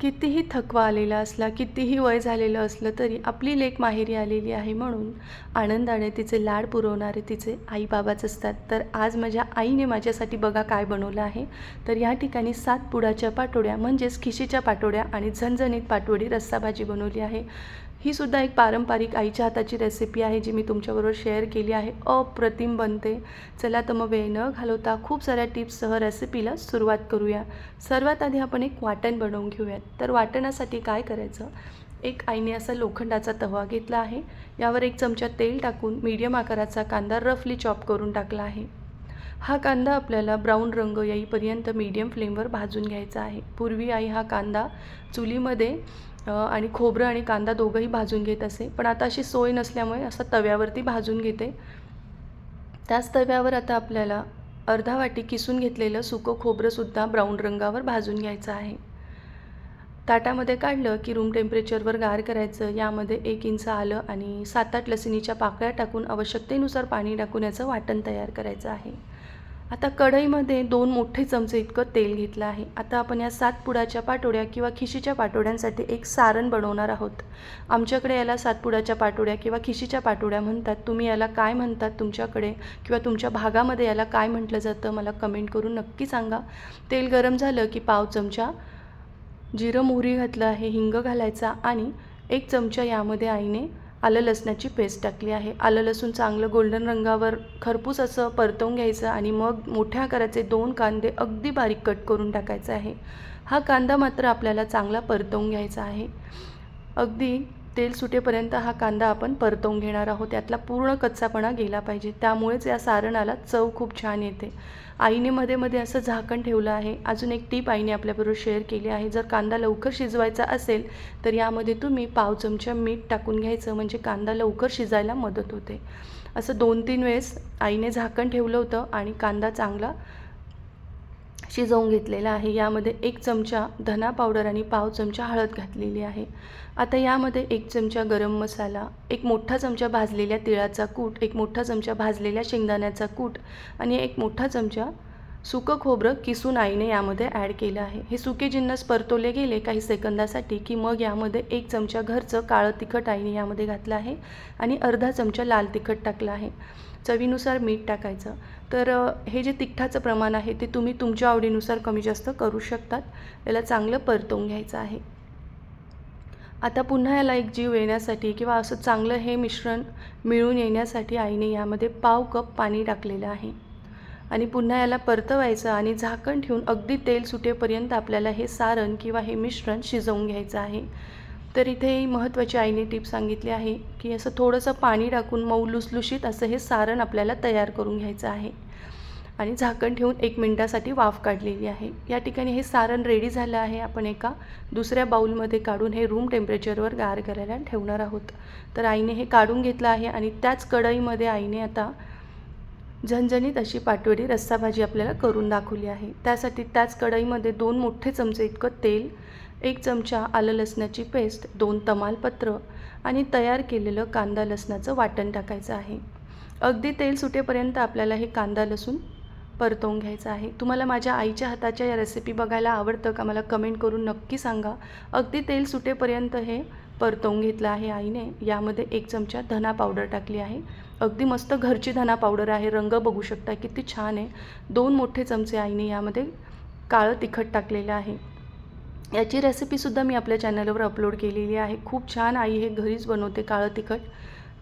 कितीही थकवा आलेला असला कितीही वय झालेलं असलं तरी आपली लेख माहेरी आलेली आहे म्हणून आनंदाने तिचे लाड पुरवणारे तिचे आई बाबाच असतात. तर आज माझ्या आईने माझ्यासाठी बघा काय बनवलं आहे. तर या ठिकाणी सात पुडाच्या पाटोड्या म्हणजेच खिशीच्या पाटोड्या आणि झणझणीत पाटोडी रस्साभाजी बनवली आहे. ही सुद्धा एक पारंपरिक आईच्या हाताची रेसिपी आहे जी मी तुमच्याबरोबर शेअर केली आहे. अप्रतिम बनते. चला तर मग वेळ न घालवता खूप साऱ्या टिप्ससह रेसिपीला सुरुवात करूया. सर्वात आधी आपण एक वाटण बनवून घेऊयात. तर वाटणासाठी काय करायचं? एक आईने असा लोखंडाचा तवा घेतला आहे. यावर एक चमचा तेल टाकून मीडियम आकाराचा कांदा रफली चॉप करून टाकला आहे. हा कांदा आपल्याला ब्राऊन रंग येईपर्यंत मीडियम फ्लेमवर भाजून घ्यायचा आहे. पूर्वी आई हा कांदा चुलीमध्ये आणि खोबरं आणि कांदा दोघंही भाजून घेत असे. पण आता अशी सोय नसल्यामुळे असं तव्यावरती भाजून घेते. त्याच तव्यावर आता आपल्याला अर्धा वाटी किसून घेतलेलं सुकं खोबरंसुद्धा ब्राऊन रंगावर भाजून घ्यायचं आहे. ताटामध्ये काढलं की रूम टेम्परेचरवर गार करायचं. यामध्ये एक इंच आलं आणि सात आठ लसणीच्या पाकळ्या टाकून आवश्यकतेनुसार पाणी टाकून याचं वाटण तयार करायचं आहे. आता कढईमध्ये दोन मोठे चमचे इतकं तेल घेतलं आहे. आता आपण या सात पुडाच्या पाटोड्या किंवा खिशीच्या पाटोड्यांसाठी एक सारण बनवणार आहोत. आमच्याकडे याला सातपुडाच्या पाटोड्या किंवा खिशीच्या पाटोड्या म्हणतात. तुम्ही याला काय म्हणतात तुमच्याकडे किंवा तुमच्या भागामध्ये याला काय म्हटलं जातं मला कमेंट करून नक्की सांगा. तेल गरम झालं की पाव चमचा जिरं मोहरी घातलं आहे हिंग घालायचा आणि एक चमचा यामध्ये आईने आलं लसणाची पेस्ट टाकली आहे. आलं लसूण चांगलं गोल्डन रंगावर खरपूस असं परतवून घ्यायचं आणि मग मोठ्या आकाराचे दोन कांदे अगदी बारीक कट करून टाकायचे आहे. हा कांदा मात्र आपल्याला चांगला परतवून घ्यायचा आहे. अगदी तेल सुटेपर्यंत हा कांदा आपण परतवून घेणार आहोत. त्यातला पूर्ण कच्चापणा गेला पाहिजे. त्यामुळेच या सारणाला चव खूप छान येते. आईने मध्ये मध्ये असं झाकण ठेवलं आहे. अजून एक टीप आईने आपल्याबरोबर शेअर केली आहे. जर कांदा लवकर शिजवायचा असेल तर यामध्ये तुम्ही पाव चमचा मीठ टाकून घ्यायचं. म्हणजे कांदा लवकर शिजायला मदत होते. असं दोन तीन वेळेस आईने झाकण ठेवलं होतं आणि कांदा चांगला शिजवून घेतलेला आहे. यामध्ये एक चमचा धना पावडर आणि पाव चमचा हळद घातलेली आहे. आता यामध्ये एक चमचा गरम मसाला एक मोठा चमचा भाजलेल्या तिळाचा कूट एक मोठा चमचा भाजलेल्या शेंगदाण्याचा कूट आणि एक मोठा चमचा सुकं खोबरं किसून आईने यामध्ये ॲड केलं आहे. हे सुके जिन्नस परतवले गेले काही सेकंदासाठी की मग यामध्ये एक चमचा घरचं काळं तिखट आईने यामध्ये घातलं आहे आणि अर्धा चमचा लाल तिखट टाकलं आहे. चवीनुसार मीठ टाकायचं. तर हे जे तिखटाचं प्रमाण आहे ते तुम्ही तुमच्या आवडीनुसार कमी जास्त करू शकतात. याला चांगलं परतवून घ्यायचं आहे. आता पुन्हा याला एक जीव येण्यासाठी किंवा असं चांगलं हे मिश्रण मिळून येण्यासाठी आईने यामध्ये पाव कप पाणी टाकलेलं आहे. आणि पुन्हा याला परतवायचं आणि झाकण ठेवून अगदी तेल सुटेपर्यंत आपल्याला हे सारण किंवा हे मिश्रण शिजवून घ्यायचं आहे. तर इथे महत्त्वाची आईने टीप सांगितली आहे की असं थोडंसं पाणी टाकून मऊ लुसलुशीत असं हे सारण आपल्याला तयार करून घ्यायचं आहे. आणि झाकण ठेवून एक मिनटासाठी वाफ काढलेली आहे. या ठिकाणी हे सारण रेडी झालं आहे. आपण एका दुसऱ्या बाऊलमध्ये काढून हे रूम टेम्परेचरवर गार करायला ठेवणार आहोत. तर आईने हे काढून घेतलं आहे आणि त्याच कढईमध्ये आईने आता झणझणीत अशी पाटवडी रस्सा भाजी आपल्याला करून दाखवली आहे. त्यासाठी त्याच कढईमध्ये दोन मोठे चमचे इतकं तेल एक चमचा आलं लसणाची पेस्ट दोन तमालपत्र आणि तयार केलेलं कांदा लसणाचं वाटण टाकायचं आहे. अगदी तेल सुटेपर्यंत आपल्याला हे कांदा लसूण परतवून घ्यायचं आहे. तुम्हाला माझ्या आईच्या हाताच्या या रेसिपी बघायला आवडतं का मला कमेंट करून नक्की सांगा. अगदी तेल सुटेपर्यंत हे परतवून घेतलं आहे आईने. यामध्ये एक चमचा धना पावडर टाकली आहे. अगदी मस्त घरची धना पावडर आहे. रंग बघू शकता किती छान आहे. दोन मोठे चमचे आईने यामध्ये काळं तिखट टाकलेलं आहे. याची रेसिपीसुद्धा मी आपल्या चॅनलवर अपलोड केलेली आहे. खूप छान आई हे घरीच बनवते काळं तिखट.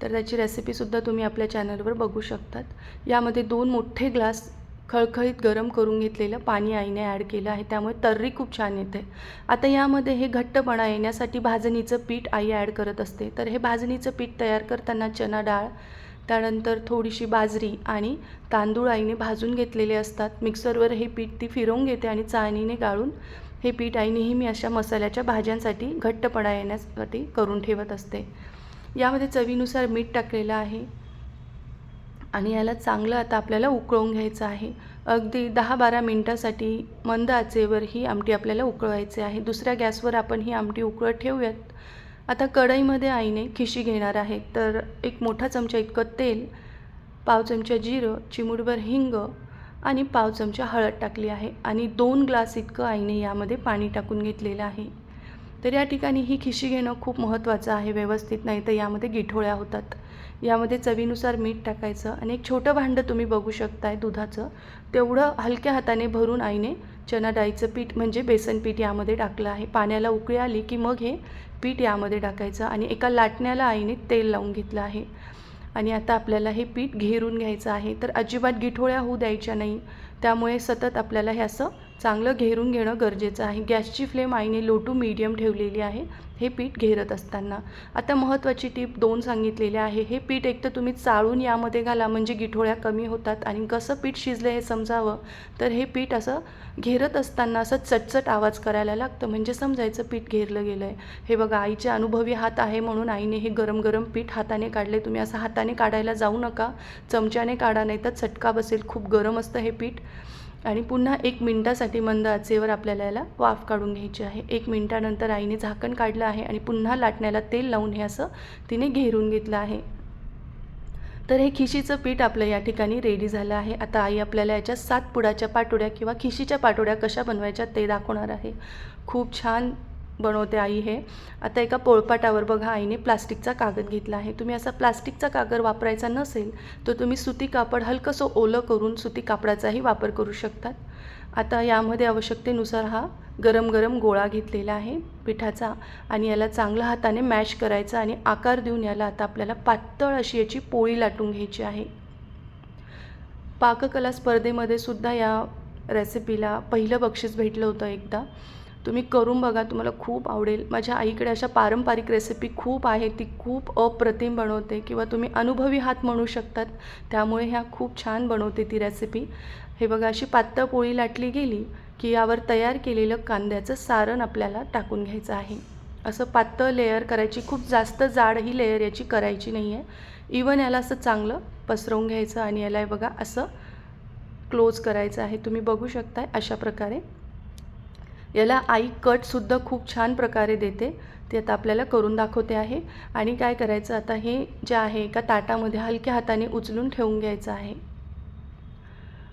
तर त्याची रेसिपीसुद्धा तुम्ही आपल्या चॅनलवर बघू शकतात. यामध्ये दोन मोठे ग्लास खळखळीत गरम करून घेतलेलं पाणी आईने ॲड केलं आहे. त्यामुळे तर्री खूप छान येते. आता यामध्ये हे घट्टपणा येण्यासाठी भाजणीचं पीठ आई ॲड करत असते. तर हे भाजणीचं पीठ तयार करताना चना डाळ त्यानंतर थोडीशी बाजरी आणि तांदूळ आईने भाजून घेतलेले असतात. मिक्सरवर हे पीठ ती फिरवून घेते आणि चाळणीने गाळून हे पीठ आई नेहमी अशा मसाल्याच्या भाज्यांसाठी घट्टपणा येण्यासाठी करून ठेवत असते. यामध्ये चवीनुसार मीठ टाकलेलं आहे आणि याला चांगलं आता आपल्याला उकळवून घ्यायचं आहे. अगदी दहा बारा मिनटासाठी मंद आचेवर ही आमटी आपल्याला उकळवायची आहे. दुसऱ्या गॅसवर आपण ही आमटी उकळत ठेवूयात. आता कढईमध्ये आईने खिशी घेणार आहे. तर एक मोठा चमचा इतकं तेल पाव चमचा जिरं चिमूटभर हिंग आणि पाव चमचा हळद टाकली आहे आणि दोन ग्लास इतकं आईने यामध्ये पाणी टाकून घेतलेलं आहे. तर या ठिकाणी ही खिशी घेणं खूप महत्त्वाचं आहे व्यवस्थित नाही तर यामध्ये गिठोळ्या होतात. यामध्ये चवीनुसार मीठ टाकायचं आणि एक छोटं भांडं तुम्ही बघू शकताय दुधाचं. तेवढं हलक्या हाताने भरून आईने चना डाळीचं पीठ म्हणजे बेसन पीठ यामध्ये टाकलं आहे. पाण्याला उकळी आली की मग हे पीठ यामध्ये टाकायचं आणि एका लाटण्याला आईने तेल लावून घेतलं आहे. आणि आता आपल्याला हे पीठ घेरून घ्यायचं आहे. तर अजिबात गिठोळ्या होऊ द्यायच्या नाही. त्यामुळे सतत आपल्याला हे असं चांगलं घेरून घेणं गरजेचं आहे. गॅसची फ्लेम आईने लो टू मीडियम ठेवलेली आहे. हे पीठ घेरत असताना. आता महत्त्वाची टीप दोन सांगितलेली आहे. हे पीठ एक तर तुम्ही चाळून यामध्ये घाला म्हणजे गिठोळ्या कमी होतात आणि कसं पीठ शिजलं हे समजावं तर हे पीठ असं घेरत असताना असं चटचट आवाज करायला लागतं. म्हणजे समजायचं पीठ घेरलं गेलं आहे हे बघा आईचे अनुभवी हात आहे म्हणून आईने हे गरम गरम पीठ हाताने काढले. तुम्ही असं हाताने काढायला जाऊ नका. चमच्याने काढा नाही तर चटका बसेल. खूप गरम असतं हे पीठ. आणि पुन्हा एक मिनटासाठी मंद आचेवर आपल्याला याला वाफ काढून घ्यायची आहे. एक मिनटानंतर आईने झाकण काढलं आहे आणि पुन्हा लाटण्याला तेल लावून हे असं तिने घेरून घेतलं आहे. तर हे खिशीचं पीठ आपलं या ठिकाणी रेडी झालं आहे. आता आई आपल्याला याच्या सात पुडाच्या पाटोड्या किंवा खिशीच्या पाटोड्या कशा बनवायच्या ते दाखवणार आहे. खूप छान बनवते आई हे. आता एका पोळपाटावर बघा आईने प्लास्टिकचा कागद घेतला आहे. तुम्ही असा प्लास्टिकचा कागद वापरायचा नसेल तर तुम्ही सुती कापड हलकंसं ओलं करून सुती कापडाचाही वापर करू शकतात. आता यामध्ये आवश्यकतेनुसार हा गरम गरम गोळा घेतलेला आहे पिठाचा आणि याला चांगलं हाताने मॅश करायचा आणि आकार देऊन याला आता आपल्याला पातळ अशी याची पोळी लाटून घ्यायची आहे. पाककला स्पर्धेमध्ये सुद्धा या रेसिपीला पहिलं बक्षीस भेटलं होतं एकदा. तुम्ही करून बघा तुम्हाला खूप आवडेल. माझ्या आईकडे अशा पारंपरिक रेसिपी खूप आहे ती खूप अप्रतिम बनवते किंवा तुम्ही अनुभवी हात म्हणू शकतात. त्यामुळे ह्या खूप छान बनवते ती रेसिपी हे बघा अशी पातळ पोळी लाटली गेली की यावर तयार केलेलं कांद्याचं सारण आपल्याला टाकून घ्यायचं आहे. असं पातळ लेअर करायची खूप जास्त जाड ही लेअर याची करायची नाही आहे इवन याला असं चांगलं पसरवून घ्यायचं आणि याला हे बघा असं क्लोज करायचं आहे. तुम्ही बघू शकताय अशा प्रकारे याला आई कटसुद्धा खूप छान प्रकारे देते. ते आता आपल्याला करून दाखवते आहे. आणि काय करायचं आता हे जे आहे एका ताटामध्ये हलक्या हाताने उचलून ठेवून घ्यायचं आहे.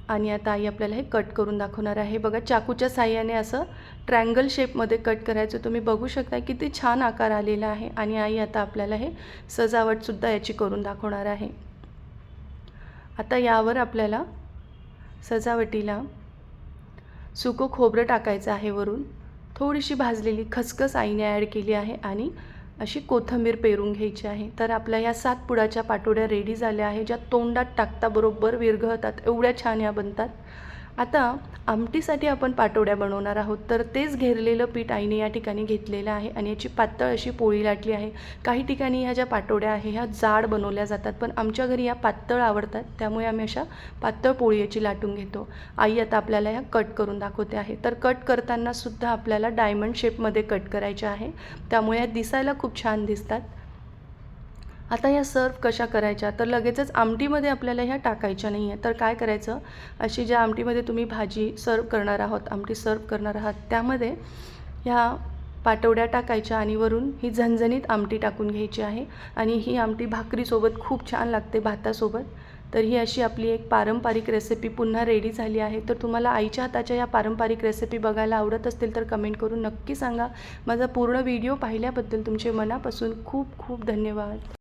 आणि आता आई आपल्याला हे कट करून दाखवणार आहे. बघा चाकूच्या साह्याने असं ट्रँगल शेपमध्ये कट करायचं. तुम्ही बघू शकता किती छान आकार आलेला आहे. आणि आई आता आपल्याला हे सजावटसुद्धा याची करून दाखवणार आहे. आता यावर आपल्याला सजावटीला सुकं खोबरं टाकायचं आहे वरून. थोडीशी भाजलेली खसखस आईने ॲड केली आहे आणि अशी कोथंबीर पेरून घ्यायची आहे. तर आपल्या या सात पुडाच्या पाटोड्या रेडी झाल्या आहे ज्या तोंडात टाकता बरोबर विरघळतात. एवढ्या छान या बनतात. आता आमटीसाठी आपण पाटोड्या बनवणार आहोत. तर तेच घेरलेलं पीठ आईने या ठिकाणी घेतलेलं आहे आणि याची पातळ अशी पोळी लाटली आहे. काही ठिकाणी ह्या ज्या पाटोड्या आहे ह्या जाड बनवल्या जातात पण आमच्या घरी या पातळ आवडतात. त्यामुळे आम्ही अशा पातळ पोळी याची लाटून घेतो. आई आता आपल्याला ह्या कट करून दाखवते आहे. तर कट करताना सुद्धा आपल्याला डायमंड शेपमध्ये कट करायच्या आहे. त्यामुळे या दिसायला खूप छान दिसतात. आता ह्या सर्व कशा करायच्या? तर लगेचच आमटीमध्ये आपल्याला ह्या टाकायच्या नाही आहे तर काय करायचं? अशी ज्या आमटीमध्ये तुम्ही भाजी सर्व करणार आहोत आमटी सर्व करणार आहात त्यामध्ये ह्या पाटवड्या टाकायच्या आणि वरून ही झणझणीत आमटी टाकून घ्यायची आहे. आणि ही आमटी भाकरीसोबत खूप छान लागते भातासोबत. तर ही अशी आपली एक पारंपरिक रेसिपी पुन्हा रेडी झाली आहे. तर तुम्हाला आईच्या हाताच्या या पारंपरिक रेसिपी बघायला आवडत असतील तर कमेंट करून नक्की सांगा. माझा पूर्ण व्हिडिओ पाहिल्याबद्दल तुमचे मनापासून खूप खूप धन्यवाद.